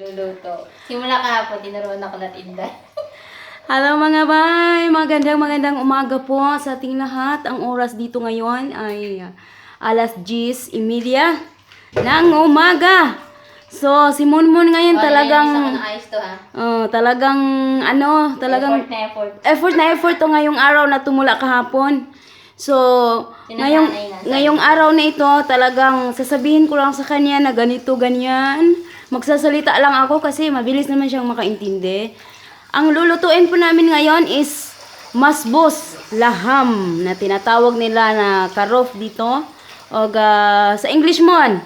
Luluto. Simula kahapon, tinuruan ako na tinday. Hello mga bay! Magandang magandang umaga po sa ating lahat. Ang oras dito ngayon ay uh, alas 10.30 ng umaga. So, si Monmon ngayon talagang, Isa ko ng ayos to ha. uh, talagang, ano, talagang, Effort na effort. effort na effort to ngayong araw na tumula kahapon. So, ngayong, na. ngayong araw na ito, talagang sasabihin ko lang sa kanya na ganito, ganyan. Magsasalita lang ako kasi mabilis naman siyang makaintindi. Ang lulutuin po namin ngayon is masbos laham na tinatawag nila na karof dito. O ga, sa English mon,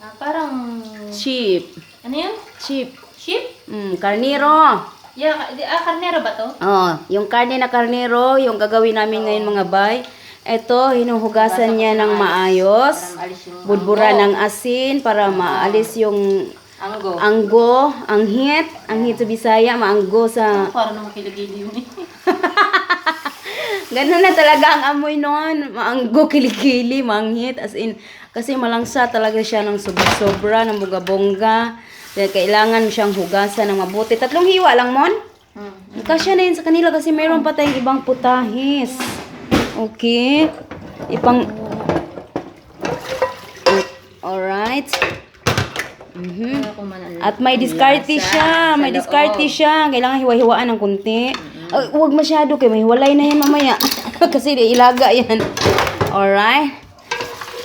Ah, parang... sheep. Ano yun? Sheep. Sheep? Mm, karniro. Yeah, ah, karnero ba to? Oh, yung karne na karnero, yung gagawin namin ngayon mga bay. Ito, hinuhugasan niya ng maayos. Budbura ng asin para maalis yung anggo. anggo, ang hit, ang hit sa Bisaya, maanggo sa... Para naman kiligili yun eh. Ganun na talaga ang amoy noon. Maanggo, kilikili, manghit. As in, kasi malangsa talaga siya ng sobra-sobra, ng. Kaya kailangan siyang hugasan ng mabuti. Tatlong hiwa lang, Mon? Hmm. Kasya na yun sa kanila kasi mayroon pa tayong ibang putahis. Okay. Ipang... Alright. Mhm. Kung manalo. At may diskarte siya. May diskarte siya. Kailangan hiwa-hiwaan ng kunti. Ay, huwag masyado kay may hiwalay na yan mamaya. kasi ilaga yan. Alright.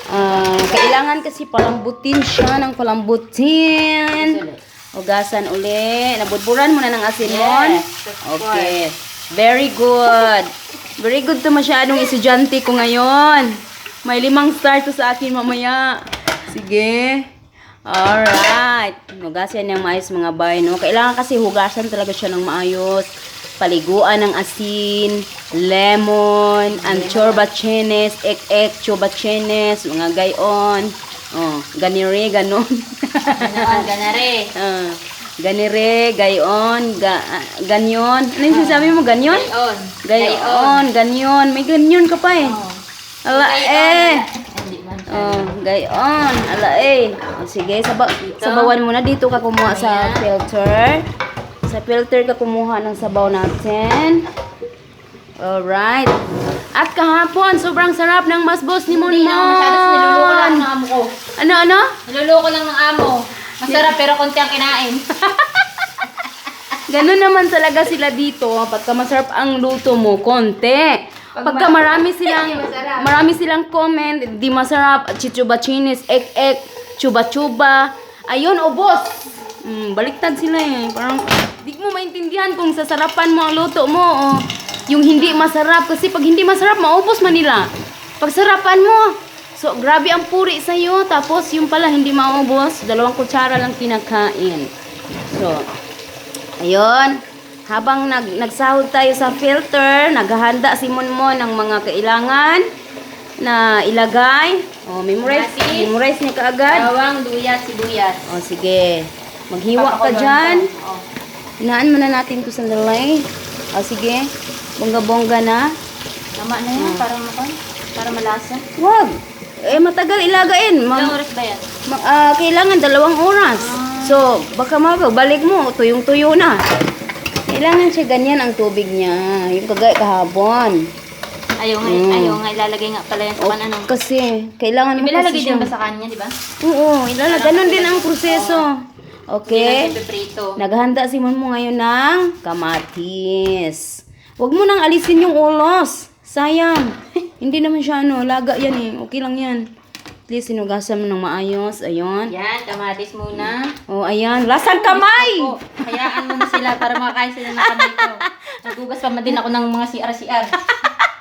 Ah, kailangan kasi palambutin siya ng palambutin. Hugasan uli. Nabudburan mo na ng asin mon. Yes, of Okay. Very good. Very good to masyadong estudyante ko ngayon. May limang star to sa akin mamaya. Sige. Alright. Hugasan niyang maayos mga bay, no? Kailangan kasi hugasan talaga siya ng maayos. Paliguan ng asin, lemon, anchorbachenes, ek-ek, chobachenes, mga gayon. Oh, ganire, ganon. Ganoon, ganare. Ah, ganire, gayon, ga, ganyon. Ano yung sinasabi mo, ganyon? Gayon. Gayon, ganyon. May ganyon ka pa eh. Ala eh. Oh, gayon. Ala eh. O, sige, saba sabawan mo na. Dito ka kumuha sa filter. Sa filter ka kumuha ng sabaw natin. Alright. At kahapon, sobrang sarap ng masbos ni Hindi na ako lang Monmon. ng amo ko. Ano, ano? Niluluko lang ng amo. Masarap pero konti ang kinain. Ganun naman talaga sila dito. Pagka masarap ang luto mo, konti. Pag Pagka ma- marami silang marami silang comment, di masarap, chichuba chinis, ek ek, chuba chuba. Ayun, ubos. Mm, baliktad sila eh. Parang di mo maintindihan kung sasarapan mo ang luto mo o yung hindi masarap kasi pag hindi masarap maubos man nila. Pag sarapan mo, so grabe ang puri sa iyo tapos yung pala hindi maubos, dalawang kutsara lang kinakain. So, Ayun. Habang nag nagsahod tayo sa filter, naghahanda si Monmon ng mga kailangan na ilagay. Oh, memorize, Mati. memorize niya kaagad. Bawang, duyat, sibuyas. Oh, sige. Maghiwa ka dyan. Oh. Hinaan muna natin ito sandali. Oh, sige. Bongga-bongga na. Tama na yan, para makon. Para malasa. Wag. Eh, matagal ilagain. Mag- Ilang oras ba yan? Ma- ah, kailangan dalawang oras. So, baka magbalik mo, tuyong-tuyo na. Kailangan siya ganyan ang tubig niya. Yung kagaya kahapon. Ayaw nga, Mm. ayaw nga, ilalagay nga pala yan sa pan ano. kasi, kailangan mo Ilalagay kasi din siya. ba sa kanya, di ba? Oo, ilalagay. Ganon din ang proseso. Okay. Naghahanda si Mon mo ngayon ng kamatis. Huwag mo nang alisin yung ulos. Sayang. Hindi naman siya ano, laga yan eh. Okay lang yan. Least sinugasan mo ng maayos. Ayun. Yan, kamatis muna. Oh, ayan. Lasang kamay! O, hayaan mo na sila para makakain sila ng kamay ko. Nagugas pa din ako ng mga CR-CR.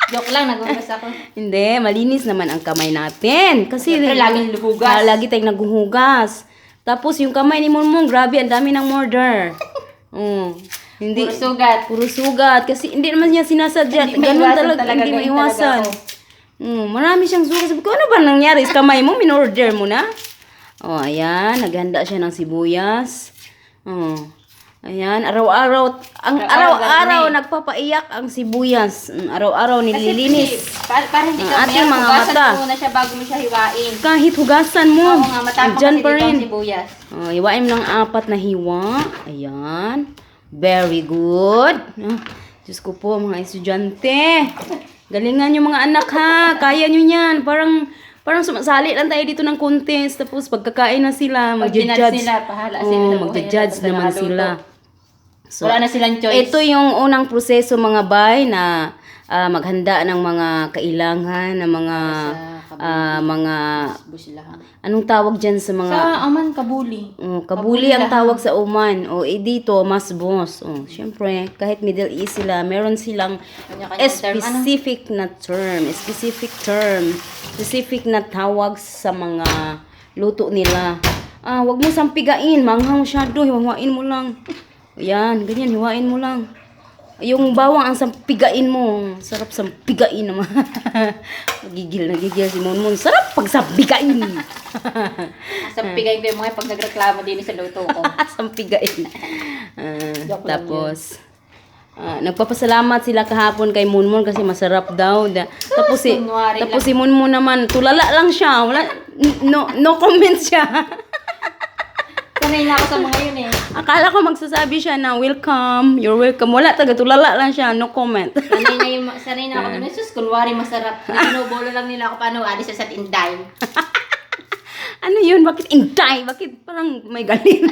Joke lang, nagugas ako. Hindi, malinis naman ang kamay natin. Kasi Siyempre, laging luhugas. Ah, lagi tayong naghuhugas. Tapos yung kamay ni Monmong, grabe, ang dami ng murder. Oh, hindi. Puro sugat. Puro sugat. Kasi hindi naman niya sinasadya. Hindi Ganun talaga, talaga, hindi maiwasan. talaga Mm, marami siyang sugat. Sabi ko, ano ba nangyari sa kamay mo? Minorder mo na? Oh, ayan. Naghanda siya ng sibuyas. Oh. Ayan, araw-araw, ang Araw-araw nagpapaiyak ang sibuyas. Mm, Araw-araw nililinis. Kasi, para, para hindi ka ating mga mata. mo muna siya bago mo siya hiwain. Kahit hugasan mo, Oo nga, matapang andyan kasi pa rin. sibuyas. Oh, hiwain mo ng apat na hiwa. Ayan. Very good. Ah, Diyos ko po, mga estudyante. Galingan yung mga anak ha. Kaya nyo yan. Parang, parang sumasali lang tayo dito ng contest. Tapos pagkakain na sila, mag-judge. nila, pahala sila. Oh, nila, naman sila. nakaluto. Wala na silang choice. Ito yung unang proseso mga bay na ah, maghanda ng mga kailangan ng mga ah, mga Bush lang. anong tawag diyan sa mga Sa aman, kabuli. Oh, kabuli ang tawag sa Oman. O eh, dito, mas boss. Oh, syempre, kahit Middle East sila, meron silang Kanya-kanyang term. Ano? specific na term, specific term, specific na tawag sa mga luto nila. Ah, wag mo sampigain, manghang masyado, hiwain mo lang. Yan, ganyan, hiwain mo lang. Yung bawang ang sampigain mo. Sarap sampigain naman. Gigil na gigil si Monmon. Sarap pag sampigain. Sa pigay ko yung mga pag nagreklamo din sa luto ko. Sampigain. Joke lang tapos, ah, nagpapasalamat sila kahapon kay Munmon kasi masarap daw. Da, tapos si, kunwari tapos si Munmon naman, tulala lang siya. Wala, no, no comment siya. Sanay na ako sa mga yun eh. Akala ko magsasabi siya na welcome, you're welcome. Wala taga, tulala lang siya, no comment. Sanay na, yung, sanay na ako. Sus, kunwari masarap. Binubolo lang nila ako paano alis sa tinday. ano yun? Bakit inday? Bakit parang may galit?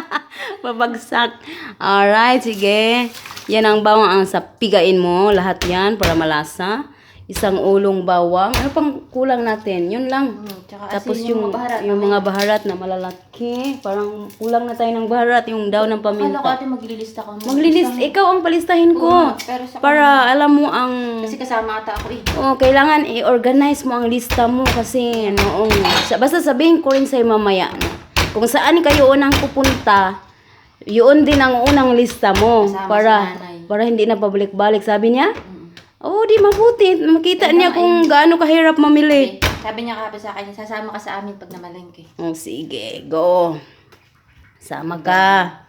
Pabagsak. Alright, sige. Yan ang bawang ang sapigain mo. Lahat yan para malasa. Isang ulong bawang. Ano pang kulang natin? Yun lang. Hmm, tsaka Tapos asin yung, yung mga baharat. yung mga baharat na malalaki. Parang kulang na tayo ng baharat. Yung daw ng Akala ko paminta. ate maglilista ko. Maglilis, ikaw ang palistahin ko. Oo, pero sa Para alam mo ang... Kasi kasama ata ako eh. Oh, kailangan i-organize mo ang lista mo kasi noong basta sabihin ko rin sa mamaya no? kung saan kayo unang pupunta yun din ang unang lista mo Kasama para si para hindi na pabalik-balik sabi niya oh di mabuti makita niya kung gaano kahirap mamili Okay. Sabi niya kahapon sa akin, sasama ka sa amin pag namalengke. oh sige go sama ka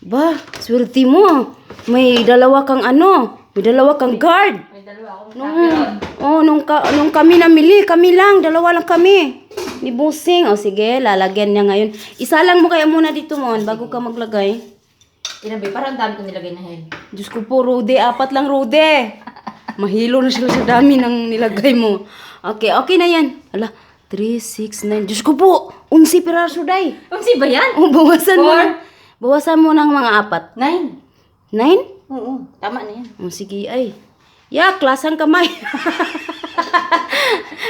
ba swerte mo may dalawa kang ano may dalawa kang guard May dalawa akong Nung, oh, nung, ka, nung kami namili, kami lang, dalawa lang kami. Ni Busing. O sige, lalagyan niya ngayon. Isa lang mo kaya muna dito mon bago ka maglagay. Tinabi, parang ang dami ko nilagay na hen. Diyos ko po, Rude. Apat lang, Rude. Mahilo na sila sa dami ng nilagay mo. Okay, okay na yan. Ala, 3, 6, 9. Diyos ko po, 11 piraso, day. Unsi ba yan? Oh, bawasan mo. Four. na- Bawasan mo ng mga apat. Nine. 9? Oo, tama na yan. Oh, sige, ay. Ya, klasang kamay.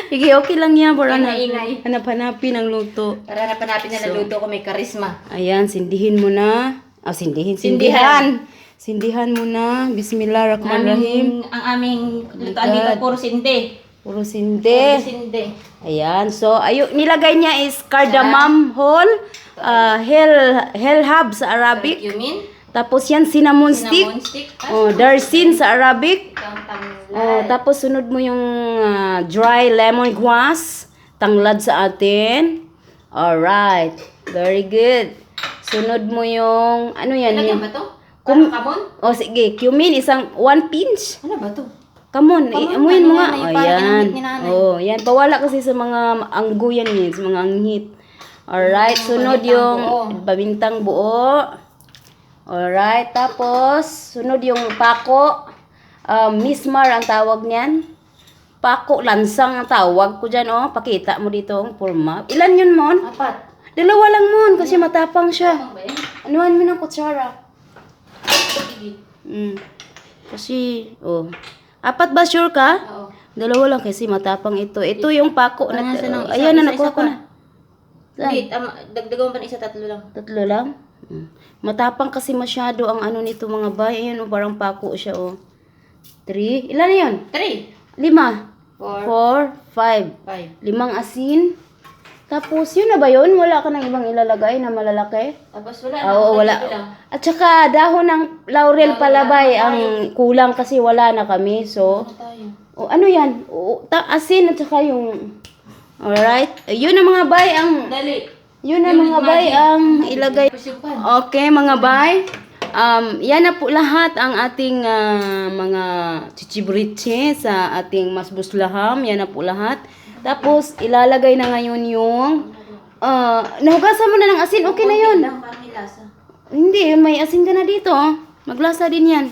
sige, okay lang yan. Para na, Ingay-ingay. hanap-hanapin ang luto. Para napanapin na naluto ko may karisma. Ayan, sindihin mo na. Ah, sindihin, Sindihan. sindihan. Sindihan mo na. Bismillahirrahmanirrahim. Ang aming lutoan dito, puro sinde. Puro Puro sindi. Ayan, so, ayo, nilagay niya is cardamom whole, uh, hell, hell hub sa Arabic. Cumin, Tapos yan, cinnamon stick. cinnamon stick, Oh, darsin sa Arabic. Oh, tapos sunod mo yung ah, dry lemongrass, tanglad sa atin. Alright. Very good. Sunod mo yung, ano yan? Lagyan Yung, ba to? Parang kamon? oh, sige. Cumin, isang one pinch. Ano ba to? Kamon, Kamon, iamuin mo ano nga. yan, Oh, yan. Oh, yan. Pawala kasi sa mga anggo yan sa mga anghit. Alright, sunod pamintang yung buo. pamintang buo. Alright, tapos sunod yung pako. Um, mismar ang tawag niyan. Pako, lansang ang tawag ko dyan, oh. Pakita mo dito ang forma. Ilan yun, Mon? Apat. Dalawa lang, Mon, kasi matapang siya. Anuhan mo ng kutsara. Mm. Kasi, oh. Apat ba sure ka? Oo. Dalawa lang kasi matapang ito. Ito yung pako na. Ng isa, Ayan na, nakuha ko na. Wait, um, dagdagan pa ng isa, tatlo lang. Tatlo lang? Mm. Matapang kasi masyado ang ano nito mga bay. Ayan, oh, parang pako siya, oh. Three. Ilan na yun? Three. Lima. Four. Four. Five. Five. Limang asin. Tapos, yun na ba yun? Wala ka nang ibang ilalagay na malalaki? Tapos wala. Oo, wala. At saka, dahon ng laurel palabay ang kulang kasi wala na kami. So, Ano? O ano yan? O, ta asin at saka yung... Alright? Yun ang mga bay ang... Dali. Yun ang mga bay ang ilagay. Okay, mga bay. Um, yan na po lahat ang ating ah, mga chichibriche sa ating masbuslaham. Yan na po lahat. Tapos, ilalagay na ngayon yung... ah nahugasan mo na ng asin. Okay na yun. Hindi, may asin ka na dito. oh. Maglasa din yan.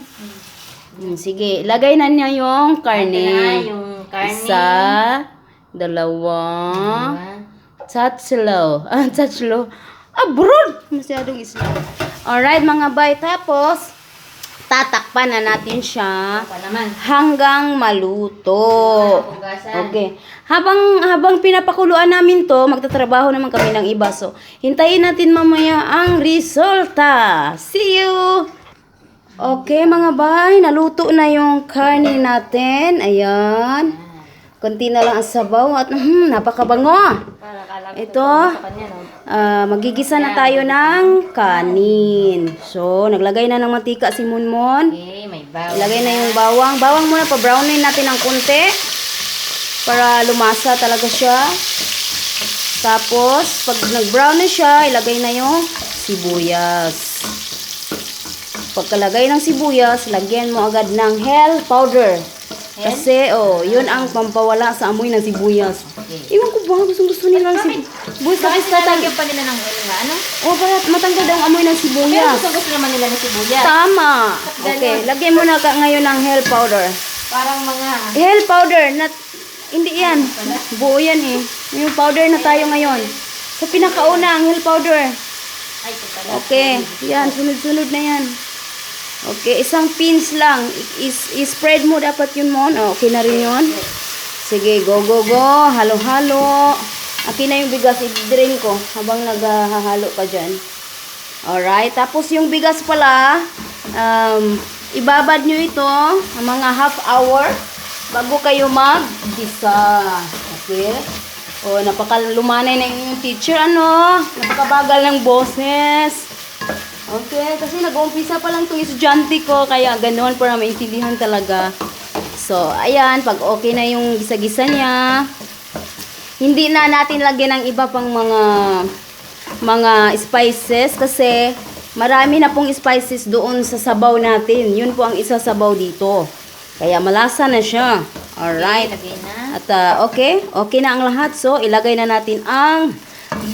Hmm, sige, lagay na niya yung karne. yung karne. Isa, dalawa, Dalawa. tatlo. Ah, tatlo. Abroad! Masyadong isla. Alright, mga bay. Tapos, tatakpan na natin siya hanggang maluto. Okay. Habang habang pinapakuluan namin 'to, magtatrabaho naman kami ng iba. So, hintayin natin mamaya ang resulta. See you. Okay, mga bay, naluto na yung karne natin. Ayan. Konti na lang ang sabaw at hmm, napakabango. Ito, ah, magigisa na tayo ng kanin. So, naglagay na ng mantika si Munmon. Okay, may bawang. Ilagay na yung bawang. Bawang muna pa brownin natin ng konti para lumasa talaga siya. Tapos, pag nag-brown na siya, ilagay na yung sibuyas. Pagkalagay ng sibuyas, lagyan mo agad ng hell powder. Kasi, oh, yun ang pampawala sa amoy ng sibuyas. Okay. Iwan ko ba, gustong gusto nila ng sibuyas. Bakit tapos tatang... lalagyan pa nila ng nga, ano? Oh, para matanggal daw ang amoy ng Pero sibuyas. gusto gusto naman nila ng sibuyas. Tama. Okay, lagyan mo na ka ngayon ng hell powder. Parang mga... Hell powder, not, hindi yan. Buo yan eh. Yung powder na tayo ngayon. Sa pinakauna, ang hell powder. Ay, ito pala. Okay, yan, sunod-sunod na yan. Okay, isang pins lang. Is- I-spread mo dapat yun mo. Oh, okay na rin yun. Sige, go, go, go. Halo-halo. Akin na yung bigas, i-drain ko habang naghahalo ka dyan. Alright, tapos yung bigas pala, um, ibabad nyo ito mga half hour bago kayo mag-gisa. Okay? O, napakalumanay na yung teacher, ano? Napakabagal ng boses. Okay, kasi nag-uumpisa pa lang itong estudyante ko, kaya ganoon para maintindihan talaga. So, ayan, pag okay na yung gisa-gisa niya, hindi na natin lagyan ng iba pang mga mga spices kasi marami na pong spices doon sa sabaw natin. Yun po ang isa sabaw dito. Kaya malasa na siya. Alright. Na. At ah, okay, okay na ang lahat. So, ilagay na natin ang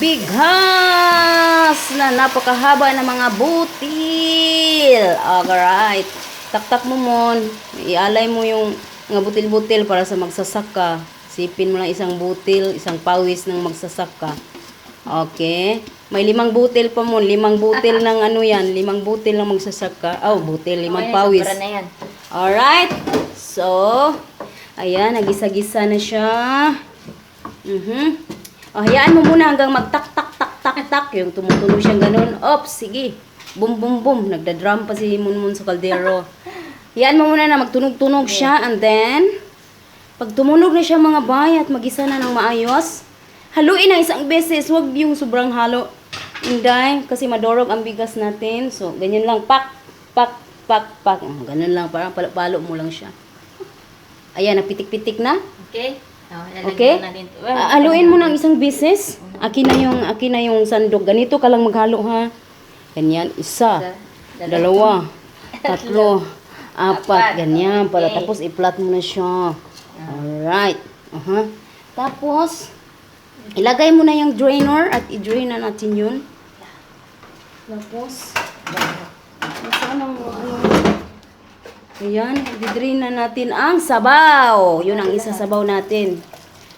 bighas na napakahaba ng mga butil. Alright. Taktak mo mon. Ialay mo yung mga butil-butil para sa magsasaka. Sipin mo lang isang butil, isang pawis ng magsasaka. Okay. May limang butil pa mo. Limang butil ng ano yan. Limang butil ng magsasaka. Oh, butil. Limang Okay pawis. na yan. Alright. So, ayan, nagisa-gisa na siya. Mhm. O, hayaan mo muna hanggang magtak-tak-tak-tak-tak. Yung tumutunog siyang ganun. Ops, sige. Boom, boom, boom. Nagda-drum pa si Munmun sa kaldero. Hayaan mo muna na magtunog-tunog siya. And then, pag tumunog na siya mga bay at magisa na ng maayos, haluin na isang beses. Huwag yung sobrang halo. Inday, kasi madorog ang bigas natin. So, ganyan lang. Pak, pak, pak, pak. Ganun lang. Parang palo-palo mo lang siya. Ayan, napitik-pitik na. Okay? Oh, Okay? na din. Ah, haluin mo ng isang beses. Akin na yung, akin na yung sandok. Ganito ka lang maghalo ha. Ganyan. Isa. Dalawa. Tatlo. Apat. Ganyan. Para Okay. tapos i-flat mo na siya. Alright. Aha. Tapos, ilagay mo na yung drainer at i-drain na natin yun. Tapos, ang ano? Ayan, i-drain na natin ang sabaw. Yun ang isa sabaw natin.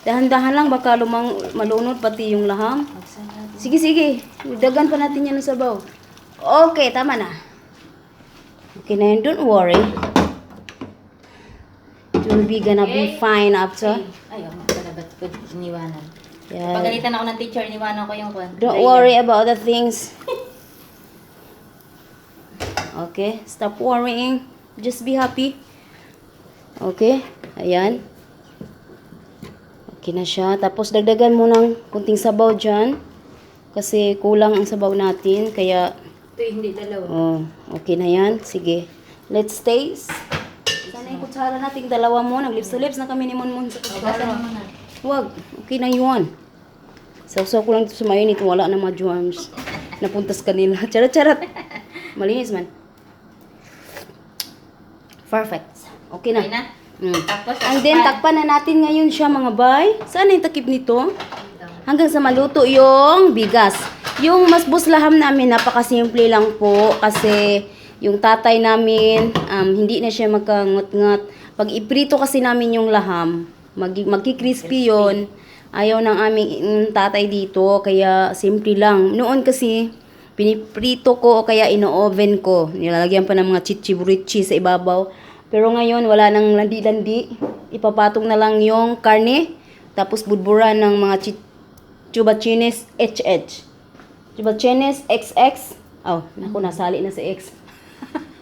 Dahan-dahan lang, baka lumang, malunod pati yung laham. Sige, sige. Dagan pa natin yan ng sabaw. Okay, tama na. Okay na yun, don't worry. It will be gonna be fine after. Ay, oh, pala ba't ko iniwanan? Yeah. Pagalitan ako ng teacher, iniwanan ko yung kwan. Don't worry about the things. Okay, stop worrying. Just be happy. Okay, ayan. Okay na siya. Tapos dagdagan mo ng kunting sabaw dyan. Kasi kulang ang sabaw natin. Kaya, Ito hindi dalawa. oh, okay na yan. Sige. Let's taste. Sana yung kutsara nating dalawa mo. Naglips to lips na kami ni Monmon sa Basta kutsara. naman na. Wag. Okay na yun. Sausaw ko lang ito sa mayonnaise. Wala na mga germs. Napuntas kanila. Charat-charat. Malinis man. Perfect. Okay na. Okay na? Mm. Tapos, And then, takpan na natin ngayon siya mga bay. Saan yung takip nito? Hanggang sa maluto yung bigas. Yung mas buslaham namin, napakasimple lang po. Kasi yung tatay namin, um, hindi na siya magkangot-ngot. Pag iprito kasi namin yung laham, mag magki-crispy yun. Ayaw ng aming mm, tatay dito, kaya simple lang. Noon kasi, piniprito ko o kaya ino-oven ko. Nilalagyan pa ng mga chichiburichi sa ibabaw. Pero ngayon, wala nang landi-landi. Ipapatong na lang yung karne. Tapos budburan ng mga chi- chubachines HH. Chubachines XX. Oh, naku, nasali na si X.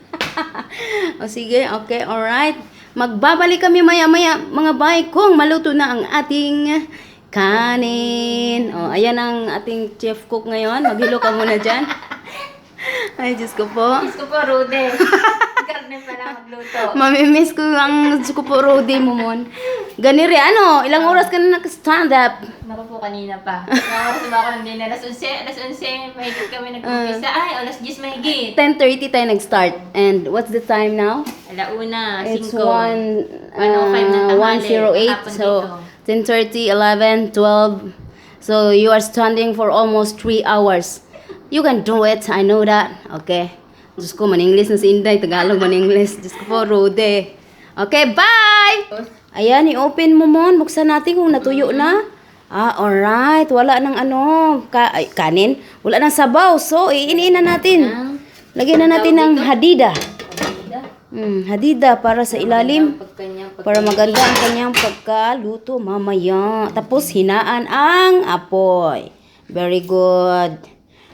o sige, okay, alright. Magbabalik kami maya-maya mga bay kung maluto na ang ating kanin. O, ayan ang ating chef cook ngayon. Maghilo ka muna dyan. Ay, Diyos ko po. Diyos ko po, Rude. Karne pala magluto. Mamimiss ko ang Diyos ko po, Rudy mo mon. Ganiri, ano, ilang oras ka na nag-stand up? Naku po, kanina pa. Nakakas ba ako ng dinner? Alas 11, alas 11, mahigit kami nag-umpisa. Ay, alas 10 mahigit. 10.30 tayo nag-start. And what's the time now? Alauna, 5. It's 1, 1:05 ng tanghali. 108. Hapon So, 10.30, 11, 12. So, you are standing for almost 3 hours. You can do it. I know that. Okay. Diyos ko, man-English na si Inday. Tagalog, man-English. Diyos ko po, Rude. Okay, bye! Ayan, i-open mo mon. Buksan natin kung natuyo na. Ah, alright. Wala nang ano, ka ay, kanin. Wala nang sabaw. So, iiniin na natin. Lagyan na natin ng hadida. Hmm, hadida para sa ilalim. Para maganda ang kanyang pagkaluto mamaya. Tapos hinaan ang apoy. Very good.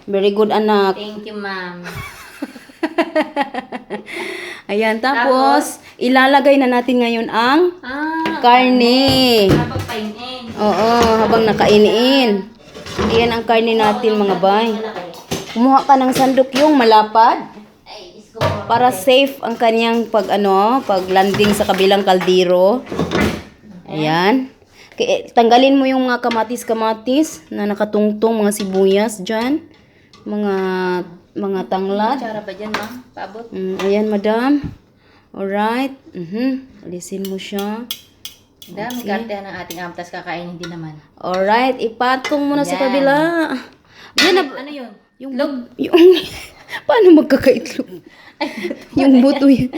Very good anak. Thank you, ma'am. Ayan, tapos ilalagay na natin ngayon ang Ah, karne. napagpainin. Oo, habang nakainiin. Ayan ang karne natin mga bay. Kumuha ka ng sandok yung malapad Ay, Diyos ko po. Para safe ang kanyang pag ano, pag landing sa kabilang kaldero. Ayan. Kaya, tanggalin mo yung mga kamatis-kamatis na nakatungtong mga sibuyas dyan. Mga mga tanglad. Tsara ba dyan, ma'am? Paabot? Mm, ayan, madam. Alright. Mhm. Alisin mo siya. Dami karte ng ating amtas kakainin din naman. Alright. Ipatong mo na sa Yan. kabila. Yan na. Ano yun? Yung, yung, paano magkakaitlog? yung buto yan.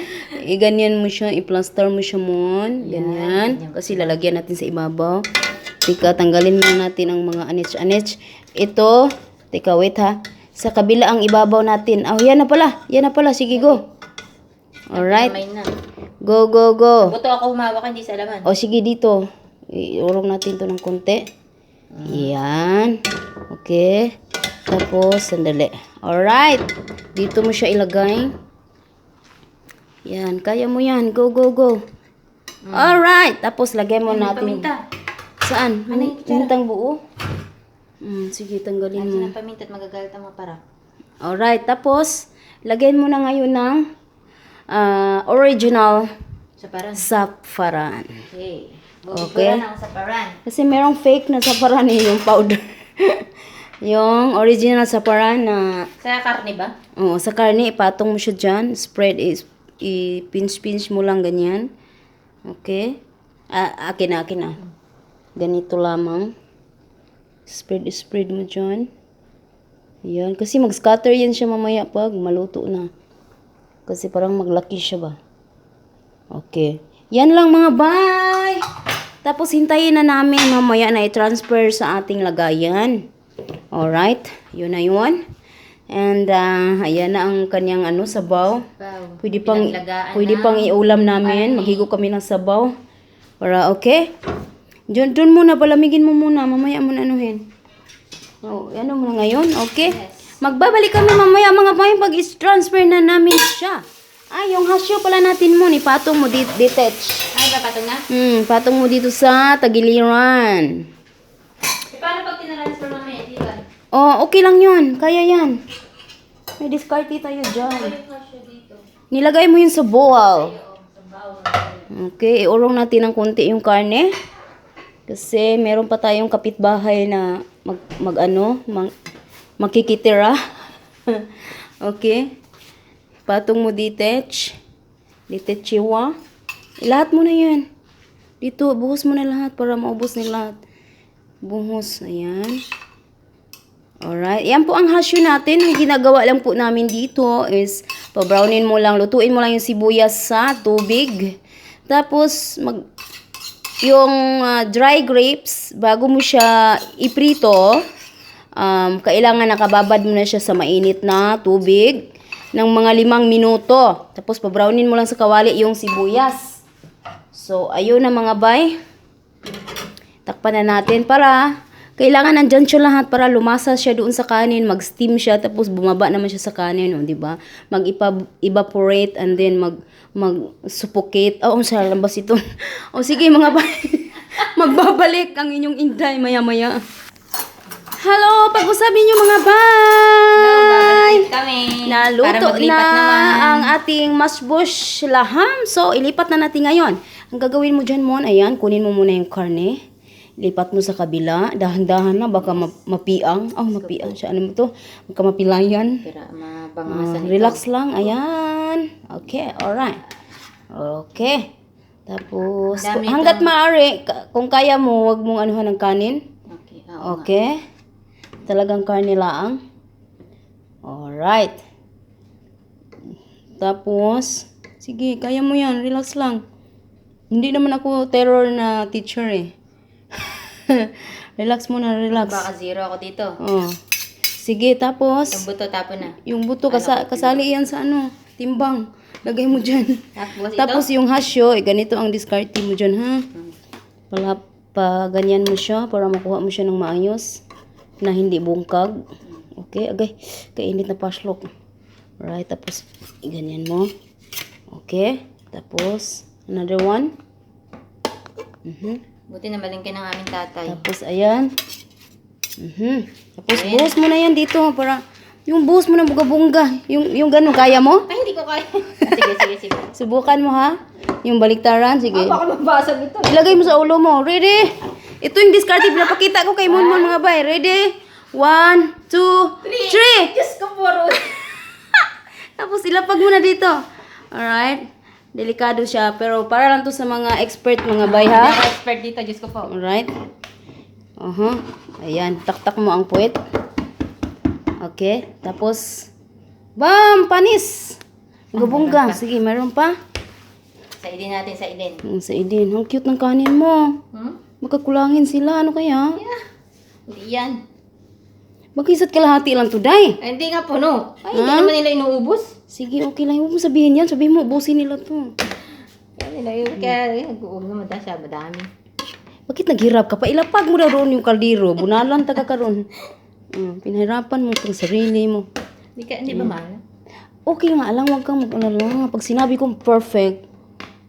Eh, ganyan mo siya, i-plaster mo siya mon. Ganyan. Kasi lalagyan natin sa ibabaw. Tika, tanggalin muna natin ang mga anich-anich. Ito, tika, wait ha. Sa kabila ang ibabaw natin. Oh, yan na pala. Yan na pala. Sige, go. Alright. Go, go, go. Buto ako humawak, hindi sa laman. O, sige dito. Iurong natin to ng konti. Yan. Okay. Tapos, sandali. Alright. Dito mo siya ilagay. Yan. Kaya mo yan. Go, go, go. Alright. Tapos, lagay mo Ano, natin. paminta. Saan? Ano yung kutsara? Mintang buo? Hmm, sige, tanggalin mo. Lagi ng paminta at magagalit ang mga para. Alright. Tapos, lagyan mo na ngayon ng ah, original Sa paran. saffron. Okay. Okay. Ng saparan. Kasi merong fake na saparan eh, yung powder. yung original saparan na, Sa karne ba? oh, sa karne, ipatong mo siya dyan. Spread is, i-pinch-pinch mo lang ganyan. Okay? Ah, akin na, akin na. Ganito lamang. Spread, spread mo dyan. Yan. Kasi mag-scatter yan siya mamaya pag maluto na. Kasi parang maglaki siya ba. Okay. Yan lang mga bye! Tapos hintayin na namin mamaya na i-transfer sa ating lagayan. Alright. Yun na yun. And uh, ayan na ang kanyang ano, sabaw. Wow. Pwede pang, pwede na. pang iulam namin. Maghigo kami ng sabaw. Para okay? Diyan, doon muna, palamigin mo muna. Mamaya mo na anuhin. Oh, ano mo na ngayon? Okay? Magbabalik kami mamaya mga bayan pag is-transfer na namin siya. Ay, yung hasyo pala natin mo, ipatong mo dit detach. Ay, papatong na? Hmm, patong mo dito sa tagiliran. E, paano pag tinransfer mamaya, di ba? Oh, okay lang yun. Kaya yan. May discarte tayo dyan. Nilagay mo yun sa bowl. Okay, iurong natin ng konti yung karne. Kasi meron pa tayong kapitbahay na mag, mag ano, mag, makikitira. okay. Patong mo detach. Litechiwa. Lahat mo na yan. Dito, buhos mo na lahat para maubos na lahat. Buhos, ayan. Alright. Yan po ang hasyo natin. Ang ginagawa lang po namin dito is pa-brownin mo lang, lutuin mo lang yung sibuyas sa tubig. Tapos, mag, yung ah, dry grapes, bago mo siya iprito, um, kailangan nakababad mo na siya sa mainit na tubig ng mga limang minuto. Tapos, pa-brownin mo lang sa kawali yung sibuyas. So, ayun na mga bay. Takpan na natin para kailangan nandyan siya lahat para lumasa siya doon sa kanin, mag-steam siya, tapos bumaba naman siya sa kanin, oh, di ba? Mag-evaporate and then mag mag-suffocate. Oh, ang sarap ba ito? oh, sige mga bay. Magbabalik ang inyong inday maya-maya. Hello, pag-usapin niyo mga bay. Babalik kami. Naluto na naman. ang ating masbush laham. So, ilipat na natin ngayon. Ang gagawin mo dyan, Mon, ayan, kunin mo muna yung karne. Lipat mo sa kabila. Dahan-dahan na, baka ma- mapiang. Oh, mapiang siya. Ano mo to? Baka mapilayan. Ito. relax lang. Ayan. Okay, alright. Okay. Tapos, Dami hanggat ito. maaari, kung kaya mo, wag mong anuhan ng kanin. Okay. ah, oo nga. Okay. Talagang karne laang. Alright. Tapos, sige, kaya mo yan. Relax lang. Hindi naman ako terror na teacher eh. relax muna, relax. Baka zero ako dito. Oh. Sige, Yung tapos, buto tapo na. yung buto, kasa, kasali yan sa ano, timbang. Lagay mo dyan. Tapos ito. Tapos yung hasyo, eh, ganito ang discarte mo dyan, ha? Hmm. Pala, pa ganyan mo siya para makuha mo siya ng maayos na hindi bungkag. Okay, agay. Kainit na paslok. Right, tapos ganyan mo. Okay, tapos another one. Mhm. Buti na malingkin ng aming tatay. Tapos ayan. Mhm. Tapos buhos mo na yan dito para yung buhos mo na bunga-bunga. Yung yung ganun kaya mo? Ay, hindi ko kaya. sige, sige, sige. Subukan mo ha. Yung baliktaran, sige. Baka mabasag ito. Ilagay mo sa ulo mo. Ready? Ito yung discard. Pinapakita ko kay Monmon mga bay. Ready? One, two, three. Diyos ko puro. Tapos ilapag mo na dito. Alright? Delikado siya. Pero para lang to sa mga expert mga bay ha. ako expert dito, Diyos ko po. Alright? Uh-huh. Ayan. Taktak mo ang puwet. Okay. Tapos, bam! Panis! Gubungga. Sige, meron pa? Sa idin natin, sa idin. Ang sa idin. Ang cute ng kanin mo. Hmm? Magkakulangin sila. Ano kaya? Yeah. Hindi yan. Bakit kalahati lang to, Day? Ay, hindi nga puno. Ay, hindi naman nila inuubos. Sige, okay lang. Huwag mo sabihin yan. Sabihin mo, ubusin nila to. Kaya nila yun. Kaya, eh, nag-uog naman tayo siya. Madami. Bakit naghirap ka pa? Ilapag mo na roon yung kaldero. Bunalan taga ka roon. Mm, pinahirapan mo itong sarili mo. Hindi, ka, hindi ba mahal? Okay nga lang, huwag kang mag-alala. Pag sinabi kong perfect,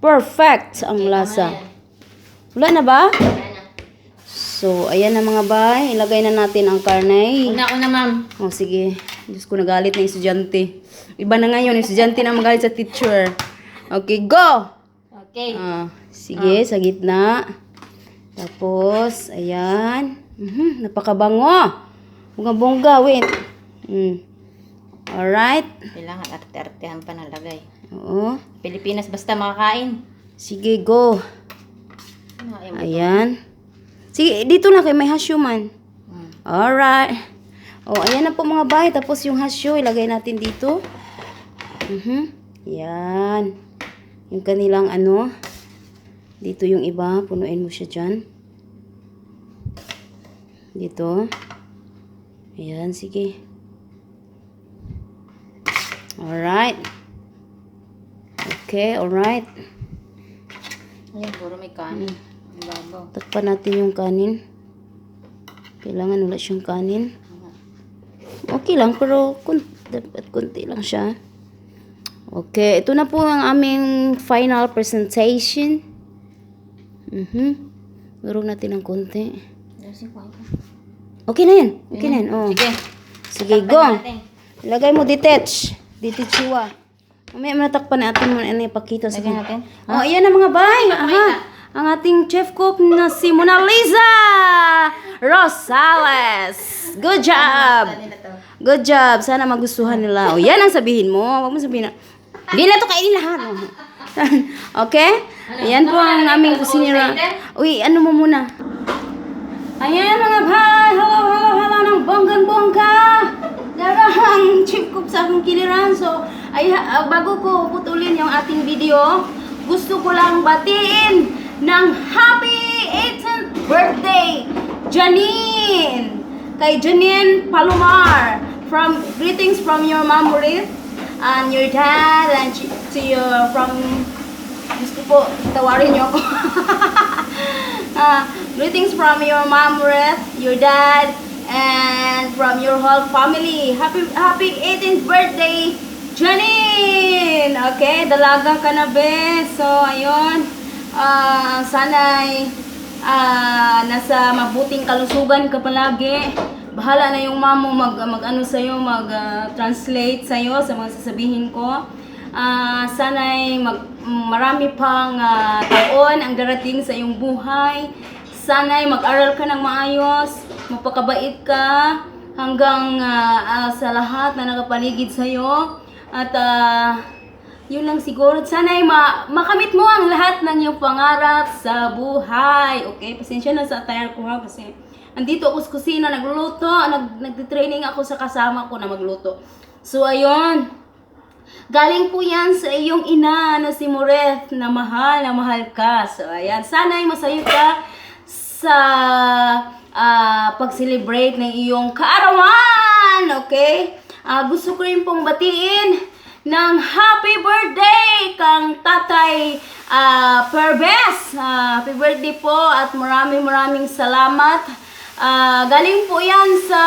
perfect ang lasa. Wala na ba? So, ayan na mga bay. Ilagay na natin ang karne. Una ko na, ma'am. Oh, sige. Diyos ko, nagalit na yung estudyante. Iba na ngayon, yung estudyante na magalit sa teacher. Okay, go! Okay. Ah, sige, sa gitna. Tapos, ayan. Mhm, napakabango. Bunga-bunga, wait. Mm. Alright. Kailangan arte-artehan pa nalagay. Oo. Pilipinas basta makakain. Sige, go. Ayan. Sige, dito na kay may hasyo man. Hmm. Alright. O, ayan na po mga bahay. Tapos yung hasyo, ilagay natin dito. Mhm. Yan. Yung kanilang ano. Dito yung iba. Punuin mo siya dyan. Dito. Ayan, sige. Alright. Okay, alright. Ayun, puro may kanin. Babaw. Takpan natin yung kanin. Kailangan wala siyang kanin. Okay lang, pero kun dapat kunti lang siya. Okay, ito na po ang aming final presentation. Mhm. Durog natin ng konti. Okay na yan. Okay na yan. Oh. Sige. Sige, go. Ilagay mo detach. Detichiwa. Mamaya manatakpan natin mo ano ipakita sa Lagyan natin. Oh, ayan na mga bay. Aha. Ang ating chef cook na si Mona Lisa Rosales. Good job. Good job. Sana magustuhan nila. O, yan ang sabihin mo. Huwag mo sabihin na, hindi na to kainin lahat. Okay? Ayan po ang aming kusinira. Uy, ano mo muna? Ayan mga bay! Hello, hello, hello ng bonggang bongga! Darang chip cook sa akong kiliran. So, ay, ah, bago ko putulin yung ating video, gusto ko lang batiin ng happy 18th birthday, Janine! Kay Janine Palomar. From, greetings from your mom, Ruth, and your dad, and to your, from, gusto po, tawarin niyo ako. Ah, greetings from your mom, Ruth, your dad, and from your whole family. Happy happy 18th birthday, Janine! Okay, dalaga ka na, be. So, ayun. Ah, sana'y ah, nasa mabuting kalusugan ka palagi. Bahala na yung mamo mag, mag ano sa'yo, mag ah, translate sa'yo sa mga sasabihin ko. Ah, sana'y mag, marami pang ah, taon ang darating sa iyong buhay. Sana'y mag-aral ka ng maayos, magpakabait ka hanggang ah, ah, sa lahat na nakapaligid sa iyo. At ah, yun lang siguro. Sana'y ma makamit mo ang lahat ng iyong pangarap sa buhay. Okay? Pasensya na sa attire ko ha kasi andito ako sa kusina, nagluluto, nag, nag-training ako sa kasama ko na magluto. So, ayun. Galing po yan sa iyong ina na si Moret na mahal na mahal ka. So, ayan. Sana'y masaya ka sa ah, pag-celebrate ng iyong kaarawan. Okay? Ah, gusto ko rin pong batiin ng happy birthday kang tatay ah, Perbes. Ah, happy birthday po at maraming maraming salamat. Ah, galing po yan sa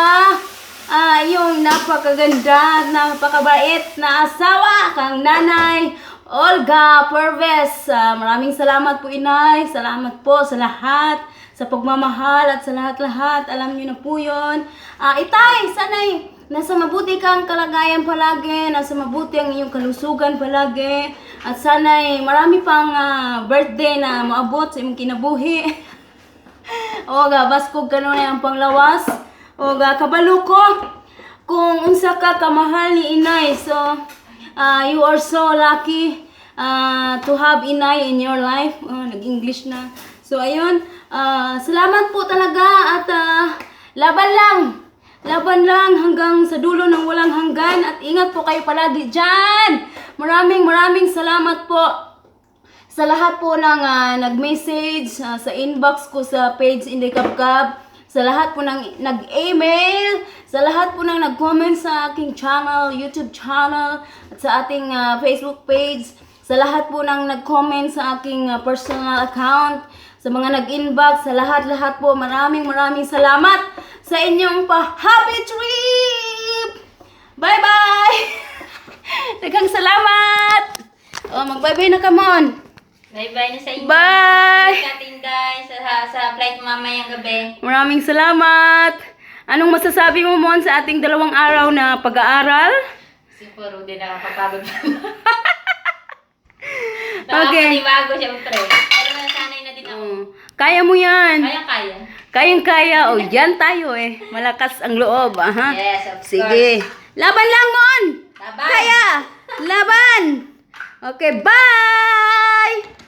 Ah, yung napakaganda, napakabait na asawa kang nanay Olga Perves. Ah, maraming salamat po inay. Salamat po sa lahat, sa pagmamahal at sa lahat-lahat. Alam niyo na po yun. Ah, itay, sanay nasa mabuti kang kalagayan palagi, nasa mabuti ang iyong kalusugan palagi. At sanay marami pang ah, birthday na maabot sa iyong kinabuhi. O ga baskog kanunay ang panglawas. O ga kabalo ko kung unsa ka kamahal ni inay. So uh, you are so lucky uh, to have inay in your life. Oh, nag-English na. So ayun, uh, salamat po talaga at uh, laban lang. Laban lang hanggang sa dulo ng walang hanggan at ingat po kayo palagi dyan. Maraming maraming salamat po sa lahat po ng ah, nag-message ah, sa inbox ko sa page Inday Kapkab, sa lahat po ng nag-email, sa lahat po ng nag-comment sa aking channel, YouTube channel, at sa ating ah, Facebook page, sa lahat po ng nag-comment sa aking ah, personal account, sa mga nag-inbox, sa lahat-lahat po, maraming maraming salamat sa inyong pa-happy trip! Bye-bye! Daghang salamat! Oh, mag-bye-bye na ka, Mon! Bye-bye na sa inyo. Bye! Ingat, Inday, sa, sa flight mamayang gabi. Maraming salamat! Anong masasabi mo, Mon, sa ating dalawang araw na pag-aaral? Siguro din nakakapagod. Okay. Nakakanibago siya, pre. Pero nasanay na din ako. Oh, kaya mo yan! Kaya-kaya. Kayang-kaya. O, yan tayo eh. Malakas ang loob, aha. Yes, of Sige. Laban lang, Mon! Laban! Kaya! Laban! Okay, bye!